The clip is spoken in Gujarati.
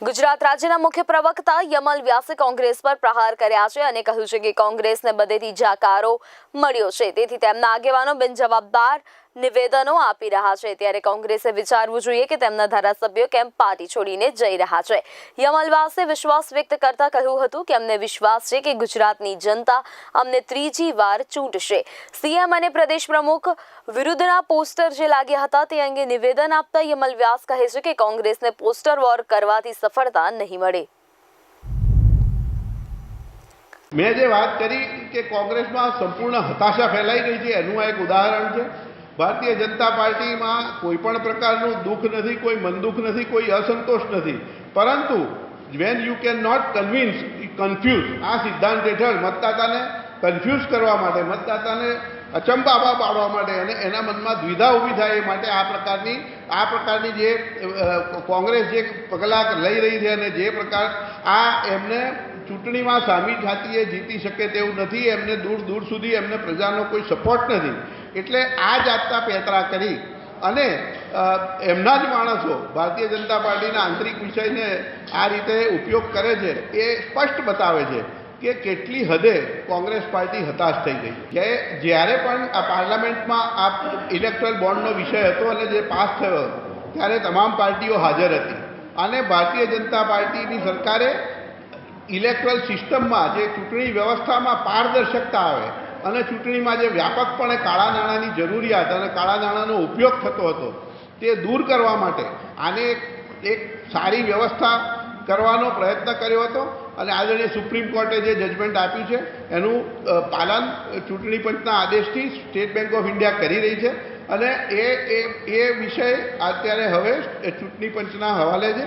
ગુજરાત રાજ્યના મુખ્ય પ્રવક્તા યમલ વ્યાસે કોંગ્રેસ પર પ્રહાર કર્યા છે અને કહ્યું છે કે કોંગ્રેસને બધેથી જાકારો મળ્યો છે. તેથી તેમના આગેવાનો બિનજવાબદાર નિવેદનો આપી રહ્યા છે. ત્યારે કોંગ્રેસે વિચારવું જોઈએ કે તેમના ધારાસભ્યો કેમ પાર્ટી છોડીને જઈ રહ્યા છે. યમલ વિશ્વાસ વ્યક્ત કરતા કહ્યું હતું કે અમને વિશ્વાસ છે કે ગુજરાતની જનતા અમને ત્રીજી વાર ચૂંટશે. સીએમ અને પ્રદેશ પ્રમુખ વિરુદ્ધના પોસ્ટર જે લાગ્યા હતા તે અંગે નિવેદન આપતા યમલ વ્યાસ કહે છે કે કોંગ્રેસને પોસ્ટર વોર કરવાથી સફળતા નહીં મળે. મેં જે વાત કરી કે કોંગ્રેસમાં સંપૂર્ણ હતાશા ફેલાઈ ગઈ છે, એનું આ એક ઉદાહરણ છે. ભારતીય જનતા પાર્ટીમાં કોઈ પણ પ્રકારનું દુઃખ નથી, કોઈ મનદુઃખ નથી, કોઈ અસંતોષ નથી. પરંતુ when you can not convince confuse આ સિદ્ધાંત હેઠળ મતદાતાને કન્ફ્યુઝ કરવા માટે, મતદાતાને અચંબાવા પાડવા માટે અને એના મનમાં દ્વિધા ઊભી થાય એ માટે આ પ્રકારની આ પ્રકારની જે કોંગ્રેસ જે પગલાં લઈ રહી છે અને જે પ્રકાર આ એમને ચૂંટણીમાં સામી જાતિએ જીતી શકે તેવું નથી, એમને દૂર દૂર સુધી એમને પ્રજાનો કોઈ સપોર્ટ નથી. એટલે આ જાતના પેતરા કરી અને એમના જ માણસો ભારતીય જનતા પાર્ટીના આંતરિક વિષયને આ રીતે ઉપયોગ કરે છે, એ સ્પષ્ટ બતાવે છે કે કેટલી હદે કોંગ્રેસ પાર્ટી હતાશ થઈ ગઈ કે જ્યારે પણ આ પાર્લામેન્ટમાં આ ઇલેક્ટ્રલ બોન્ડનો વિષય હતો અને જે પાસ થયો, ત્યારે તમામ પાર્ટીઓ હાજર હતી. અને ભારતીય જનતા પાર્ટીની સરકારે ઇલેક્ટ્રલ સિસ્ટમમાં જે ચૂંટણી વ્યવસ્થામાં પારદર્શકતા આવે અને ચૂંટણીમાં જે વ્યાપકપણે કાળા નાણાંની જરૂરિયાત અને કાળા નાણાંનો ઉપયોગ થતો હતો, તે દૂર કરવા માટે આને એક સારી વ્યવસ્થા કરવાનો પ્રયત્ન કર્યો હતો અને આદરણીય સુપ્રીમ કોર્ટે જે જજમેન્ટ આપ્યું છે, એનું પાલન ચૂંટણી પંચના આદેશથી સ્ટેટ બેંક ઓફ ઇન્ડિયા કરી રહી છે અને એ એ એ વિષય અત્યારે હવે ચૂંટણી પંચના હવાલે છે.